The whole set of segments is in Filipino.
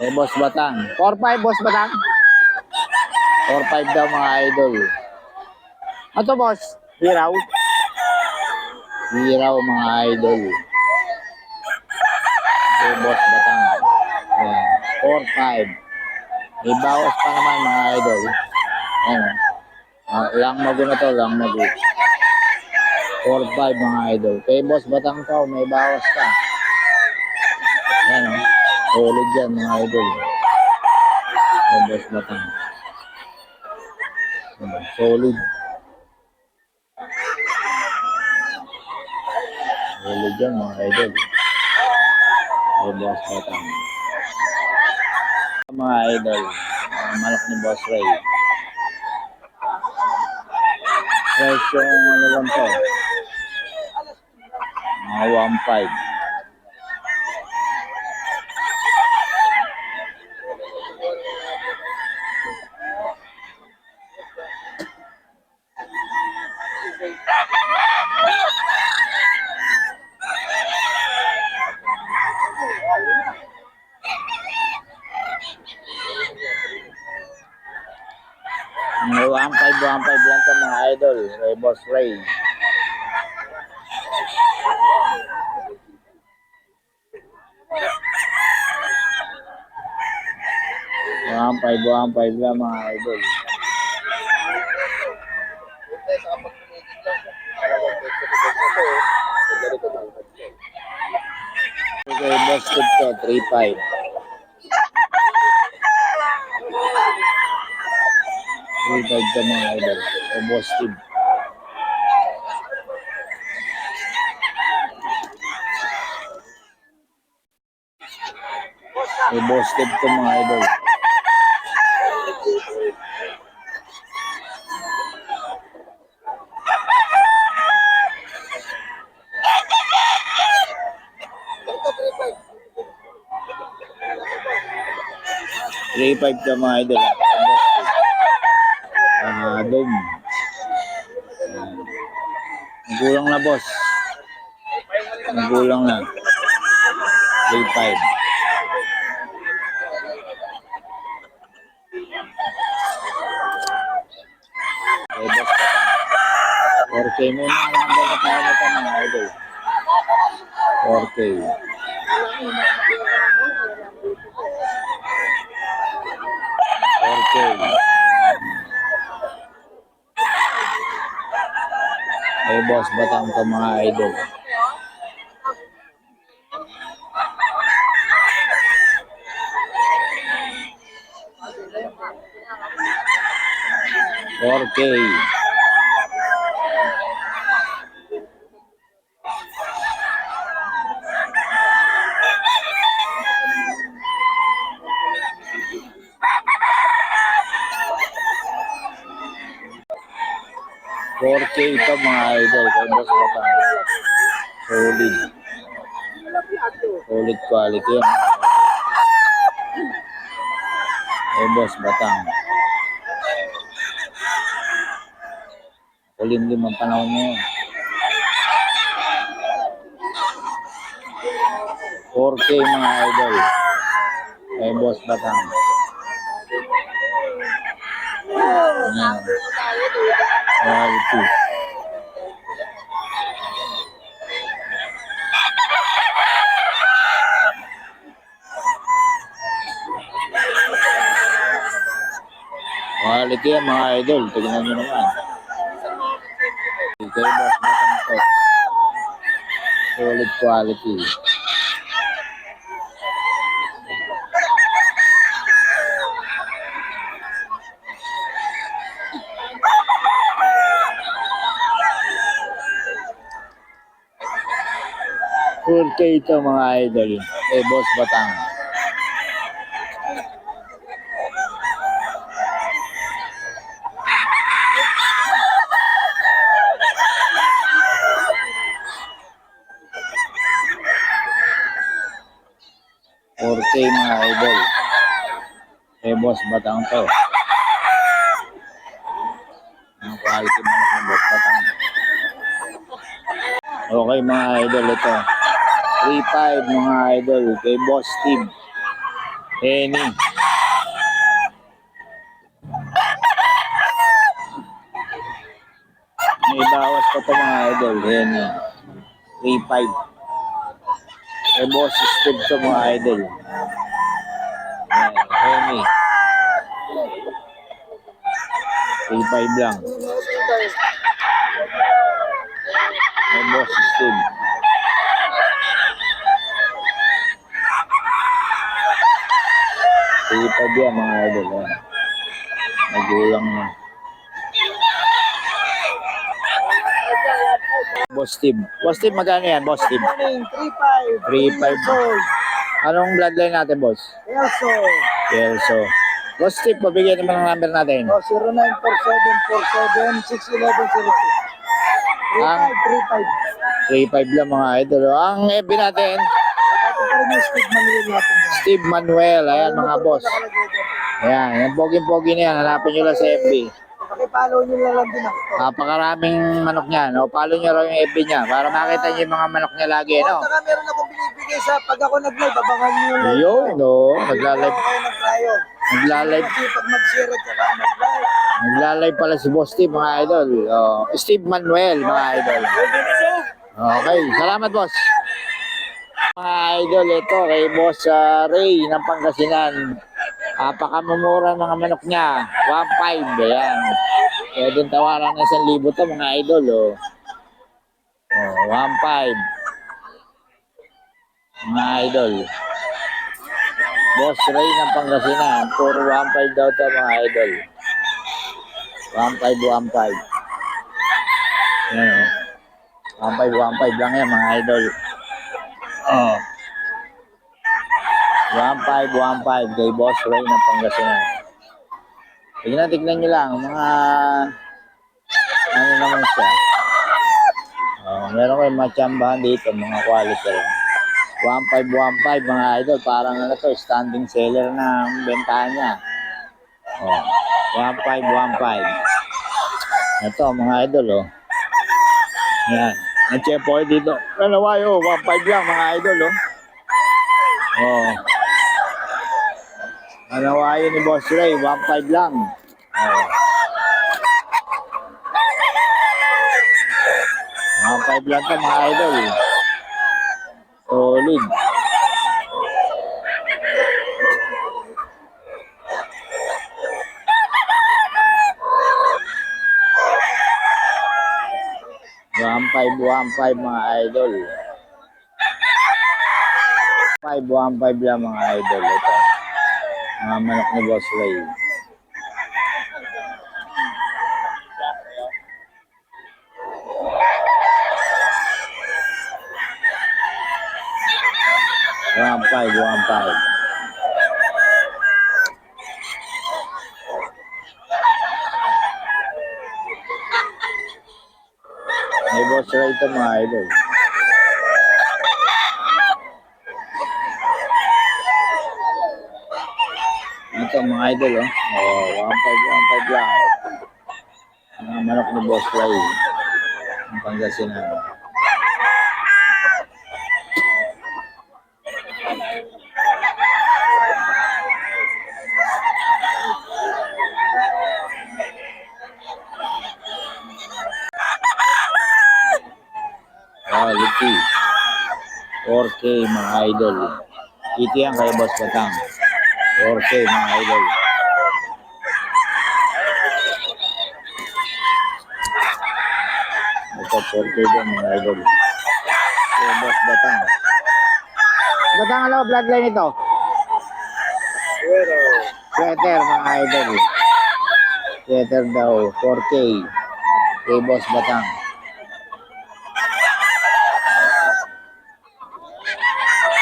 Eh, Boss Batang. 4-5, Boss Batang. 4-5 daw mga idol. Ano boss? Hiraw? Hiraw mga idol. Eh, Boss Batang. Ayan. 4-5. May bawas pa naman mga idol. Ayan. Uh, lang mago na to, lang mago. 4-5 mga idol. Kay Boss Batang to, may bawas ka. Ayan o. Solid yan mga idol. Boss Batang. Ayan, Solid. Solid yan mga idol. Boss Batang. Mga idol. Mga malak ni Boss Ray. Presyo ano lang. Mga 1.5. Mga 1.5, 1.5 lang to mga idol. Kay Boss Ray. One five, one five lang mga idol. Okay, boss to, 3.5. Five ka mga idol. O boss tip. O boss tip to mga idol. Three five ka mga idol. ah. O boss tip. Ah, dom. Nagulang na boss. Nagulang na. 3.5. Okay, boss. Batang. 4K mo na ang number na tayo na mga idol. 4K. Four Kay Boss Batam ka mga idol. Okay. 4K ito mga idol kay Boss pa. Solid. Solid quality yun. Kay Boss Batang. Kulim din ang panahon mo. 4K mga idol. Kay Boss Batang. Hmm. Quality. Quality yan mga idol. Tignan nyo naman. Ito yung boss to. Solid quality. K ito mga idol. Eh, boss batang. K mga idol. Eh, boss batang to. Ang quality mo ng boss batang. Okay mga idol ito. 3-5 mga idol kay Boss Steve. Any. May bawas pa ito mga idol. Any. 3.5. May boss Steve to mga idol. Henny. 3.5 lang. May boss Steve. Ipad yan mga idol. Ayan. Magulang na. Boss Steve. Boss Steve, magkano yan, Boss? Morning, 3-5. 3.5. Anong bloodline natin, boss? Elso. Kelso. Boss Steve, pabigyan naman ang number natin. O, 0947476102. Ang- 3.5 lang mga idol. Ang FB natin, Dati pa rin yung Steve Manuel natin. dyan. Steve Manuel. Ayan mga boss. nakalagay dyan? Ayan, yung pogi-pogi na yan. Hanapin nyo lang sa FB. Pakipollow nyo lang lang din ako. Napakaraming manok niya. No? Follow nyo raw yung FB niya para makita nyo yung mga manok niya lagi. No? saka meron akong binibigay sa pag ako nag-live, abangan nyo yung live. Yun, no? Nagla-live. ako kayo nag-trial. Nagla-live. Kasi pag mag-share at saka mag-live. Nagla-live pala si Boss Steve, mga idol. Oh, Steve Manuel, mga idol. Okay, salamat boss. Mga idol, ito kay Boss ah, Ray ng Pangasinan. Napakamumura mga manok niya. 1.5, ayan. Pwede tawaran ng 1,000 to mga idol, oh. Oh, 1.5. Mga idol. Boss Ray ng Pangasinan. Puro 1.5 daw to mga idol. 1.5, 1.5. Ayan, oh. 1.5, 1.5 lang yan mga idol. Oh. 1.5, 1.5 kay Boss Ray ng Pangasinan. Tignan, tignan nyo lang. Mga ano naman siya. Oh, meron kayo matsambahan dito, mga quality rin. 1.5, 1.5 mga idol. Parang ano to, standing seller ng bentahan niya. Oh, 1.5, 1.5. Ito mga idol oh. Yan. Ang check po dito. Dalawa yun. 1.5 lang mga idol, oh. Oh. Dalawa yun ni Boss Ray. 1.5 lang. Oh. 1.5 lang to mga idol. Solid. One five, one five mga idol. Five, one five lang mga idol. Ito. Mga manok ni Boss Ray. One five, one five. Ray ito mga idol. Ito mga idol oh. Oh, 1.5, 1.5 lang. Mga manok ni Boss Ray. Ang Pangasinan. Quality. 4K mga idol. Ito yan kay Boss Batang. 4K mga idol. Ito 4K din mga idol. Kay Boss Batang. Batang ano bloodline ito? Sweater mga idol. Sweater daw 4K. Kay Boss Batang.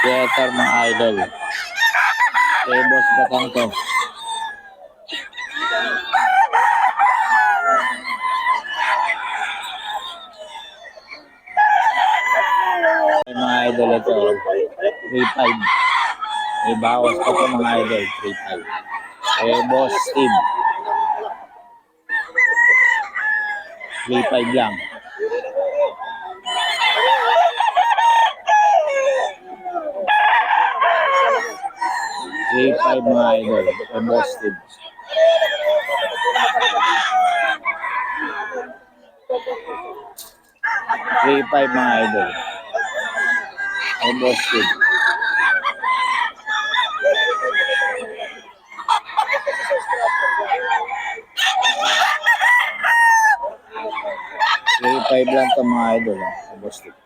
Sweater mga idol. Kay Boss Batang to. Ay, mga idol ito. 3.5. May bawas pa po mga idol. 3.5. Kay Boss Steve. 3.5 lang. 3.5 mga idol. Three five mga idol. Three five lang to mga idol. ah, Boss Steve.